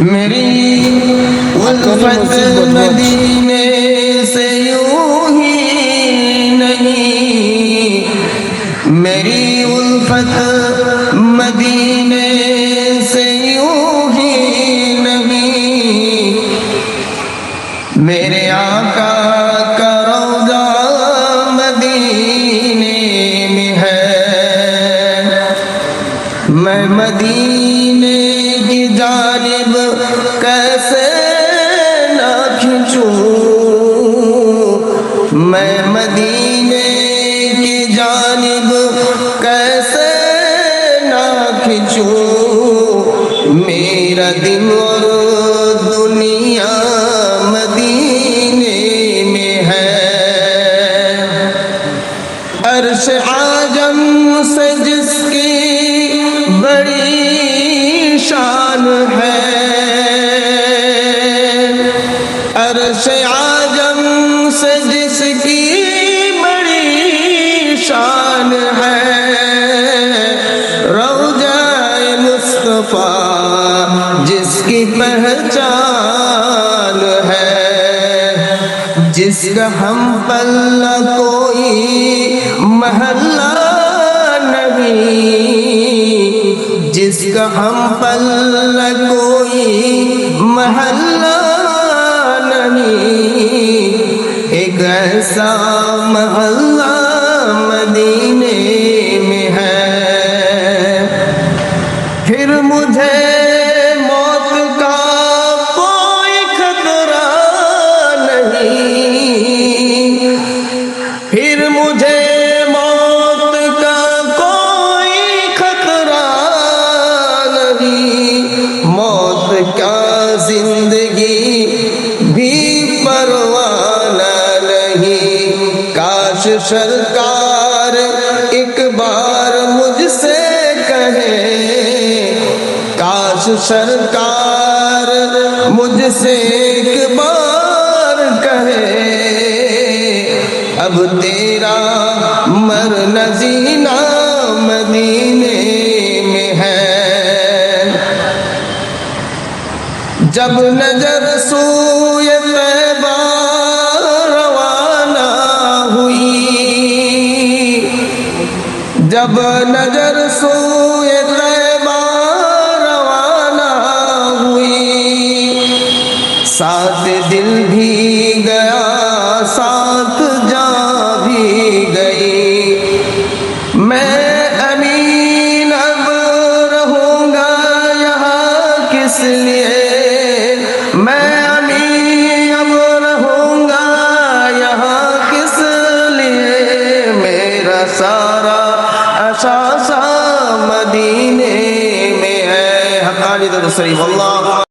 میری الفت مدینے سے یوں ہی نہیں۔ میری الفت مدینے سے یوں ہی نہیں۔ میرے آقا کا مدینے میں ہے۔ میں مدینے کیسے نہ کھنچوں؟ میں مدینے کی جانب کیسے نہ کھنچوں؟ میرا دل اور دنیا مدینے میں ہے۔ عرش آجم سے جس کی بڑی شان ہے۔ عرش آجم سے جس کی بڑی شان ہے۔ روجہ مصطفیٰ جس کی پہچان ہے۔ جس کا ہم پلہ کوئی محلہ نہیں۔ جس کا ہم پلہ کوئی محلہ ایک سرکار ایک بار مجھ سے کہے، کاش سرکار مجھ سے ایک بار کہے، اب تیرا مرنا زینہ مدینے میں ہے۔ جب نظر سوئے جب نظر سوئے طیبہ روانہ ہوئی۔ ساتھ دل بھی گیا، ساتھ جا بھی گئی۔ میں امین اب رہوں گا یہاں کس لیے؟ اثاثہ مدینے میں